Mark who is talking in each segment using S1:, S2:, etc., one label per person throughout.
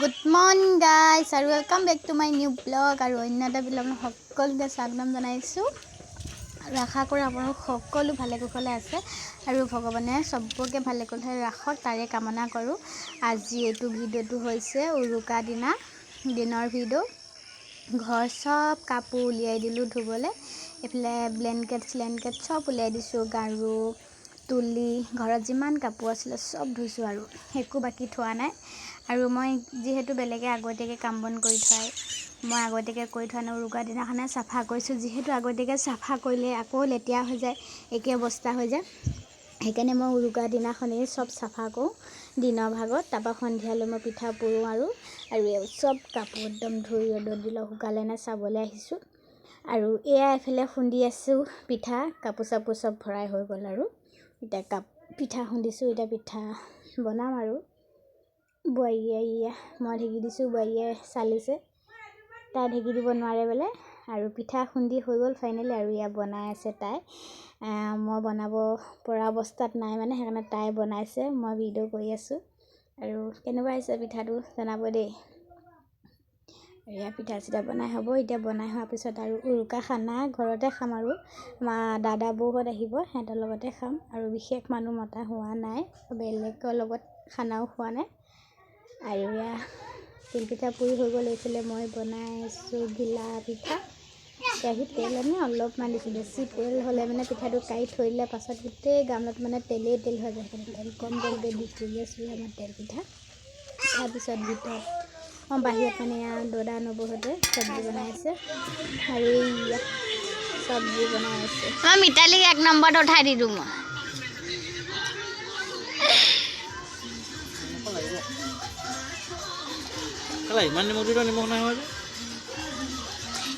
S1: Good morning guys আৰু welcome back to my new blog আৰু অন্য এটা ব্লগ সকলোকে স্বাগতম জনাইছোঁ। আৰু আশা কৰোঁ আপোনালোক সকলো ভালে কুশলে আছে। আৰু ভগৱানে চবকে ভালে কুশলে ৰাখক তাৰে কামনা কৰোঁ। আজি এইটো ভিডিঅ'টো হৈছে উৰুকা দিনা দিনৰ ভিডিঅ' ঘৰ চব কাপোৰ উলিয়াই দিলোঁ ধুবলৈ। এইফালে ব্লেংকেট চ্লেংকেট চব উলিয়াই দিছোঁ গাৰু তুলি ঘৰত যিমান কাপোৰ আছিলে চব ধুইছোঁ আৰু। একো বাকী থোৱা নাই। আৰু মই যিহেতু বেলেগে আগতীয়াকৈ কাম বন কৰি থয় মই আগতীয়াকৈ কৰি থোৱা নাই উৰুকাৰ দিনাখনে চাফা কৰিছোঁ। যিহেতু আগতীয়াকৈ চাফা কৰিলে আকৌ লেতেৰা হৈ যায় একে অৱস্থা হৈ যায়। সেইকাৰণে মই উৰুকাৰ দিনাখনেই চব চাফা কৰোঁ। দিনৰ ভাগত তাৰপৰা সন্ধিয়ালৈ মই পিঠা পুৰোঁ আৰু আৰু চব কাপোৰ একদম ধুই ৰ'দত দিলে শুকালে নে চাবলৈ আহিছোঁ। আৰু এয়া এফালে খুন্দি আছোঁ পিঠা কাপোৰ চাপোৰ চব ভৰাই হৈ গ'ল আৰু। এতিয়া কাপ পিঠা খুন্দিছোঁ এতিয়া পিঠা বনাম আৰু। বোৱাৰীয়ে এয়া মই ঢেঁকী দিছোঁ বোৱাৰীয়ে চালিছে তাই ঢেঁকী দিব নোৱাৰে বোলে আৰু পিঠা খুন্দি হৈ গ'ল ফাইনেলি আৰু এয়া বনাই আছে তাই। মই বনাব পৰা অৱস্থাত নাই মানে সেইকাৰণে তাই বনাইছে মই ভিডিঅ' কৰি আছোঁ। আৰু কেনেকুৱা হৈছে পিঠাটো জনাব দেই। এয়া পিঠা চিঠা বনাই হ'ব এতিয়া বনাই হোৱাৰ পিছত আৰু উৰুকা খানা ঘৰতে খাম আৰু। মা দাদা বৌহঁত আহিব সিহঁতৰ লগতে খাম। আৰু বিশেষ মানুহ মতা হোৱা নাই বেলেগৰ লগত খানাও খোৱা নাই। আৰু এয়া তিলপিঠা পুৰি হৈ গ'ল এইফালে মই বনাইছোঁ ঘিলা পিঠা। কেৰাহীত তেল মানে অলপমান দিছোঁ বেছি তেল হ'লে মানে পিঠাটো কাঢ়ি থৈ দিলে পাছত গোটেই গামলাত মানে তেলেই তেল হৈ যায়। তেল কম তেলকৈ দি পুৰি আছোঁ আমাৰ তেল পিঠা। তাৰপিছত ভিতৰত মই বাহিৰত মানে দদা নবৌহঁতে চব্জি বনাই আছে। আৰু চব্জি বনাই আছে।
S2: মিতালীক এক নম্বৰত উঠাই দিলোঁ মই।
S3: কেলা ইমান নিমখ দিলে নিমখ নাই হোৱা যে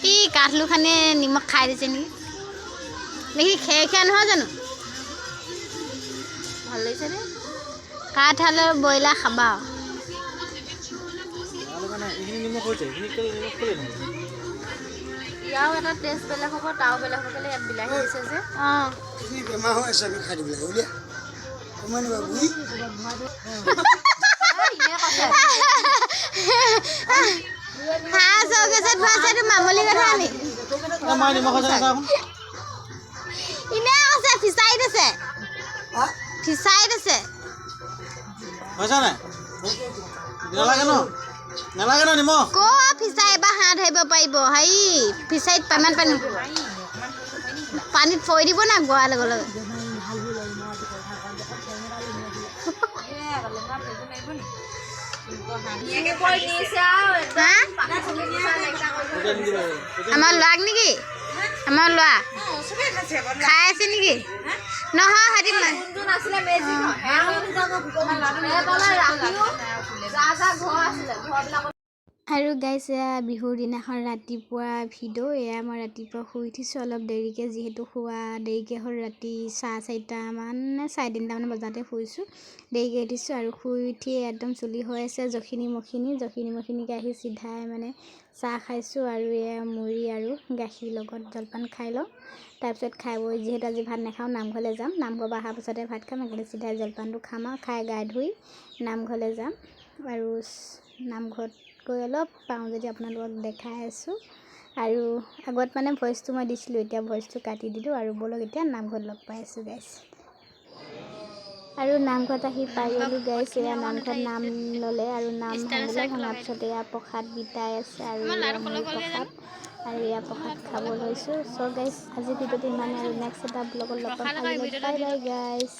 S2: ই কাঠলুখানে নিমখ খাই দিছে নেকি? দেখি খেৰ খেৰ নহয় জানো? ভাল লাগিছে দেই কাঠ হ'লে ব্ৰইলাৰ খাবা ইয়াৰো এটা টেষ্ট বেলেগ হ'ব তাৰো বেলেগ হ'ব কেলৈ ইয়াত বিলাহী দিছে যে। অঁ।
S4: বেমাৰ হৈ আছে আমি খাই দিব লাগে উলিয়া। সময় নিবা বুঢ়ী
S2: হাঁহ চৌকেছত ভৰাইছে মামলি কথা নি
S3: এ মায়ে নিমখ হৈছে নে চাওকচোন
S2: ইনে আছে ফিচাৰীত আছে
S4: হা?
S2: ফিচাৰীত আছে
S3: হৈছে নাই নালাগে ন নালাগে ন নিমখ
S2: ক'ৰ ফিচাৰীৰ পৰা হাঁহ ধৰিব পাৰিব হেৰি ফিচাৰীত ইমান পানী পানীত পৰি দিব না গোৱাৰ লগে লগে হা?
S3: এতিয়া নিদিব এতিয়া
S2: আমাৰ ল'ৰাক নেকি আমাৰ ল'ৰা খাই আছে নেকি নহয় সিহঁতি
S1: আৰু গাইছে এয়া বিহুৰ দিনাখন ৰাতিপুৱা ভিডিঅ' এয়া মই ৰাতিপুৱা শুই উঠিছোঁ অলপ দেৰিকৈ যিহেতু শুৱা দেৰিকৈ হ'ল ৰাতি চাৰে চাৰিটামান চাৰে তিনিটামান বজাতে শুইছোঁ দেৰিকৈ উঠিছোঁ আৰু শুই উঠি একদম চুলি হৈ আছে জখিনী মখিনী জখিনী মখিনীকৈ আহি চিধাই মানে চাহ খাইছোঁ আৰু এয়া মুড়ি আৰু গাখীৰ লগত জলপান খাই লওঁ তাৰপিছত খাই বৈ যিহেতু আজি ভাত নাখাওঁ নামঘৰলৈ যাম নামঘৰৰ পৰা অহাৰ পাছতে ভাত খাম সেইকাৰণে চিধাই জলপানটো খাম আৰু খাই গা ধুই নামঘৰলৈ যাম আৰু নামঘৰত গৈ অলপ পাওঁ যদি আপোনালোকক দেখাই আছোঁ। আৰু আগত মানে ভইচটো মই দিছিলোঁ, এতিয়া ভইচটো কাটি দিলোঁ আৰু ব'লক এতিয়া নামঘৰত লগ পাই আছোঁ গাইছ আৰু নামঘৰত আহি পাই গ'লোঁ গাইছ এয়া নামঘৰত নাম ল'লে আৰু নাম ভাঙিলে পিছত এয়া প্ৰসাদ বিতাই আছে আৰু প্ৰসাদ আৰু এয়া প্ৰসাদ খাব লৈছোঁ। চ' গাইছ আজি ভিডিঅ'টো ইমানে আৰু নেক্সট এটা ব্লগত লগ পাম। বাই বাই গাইছ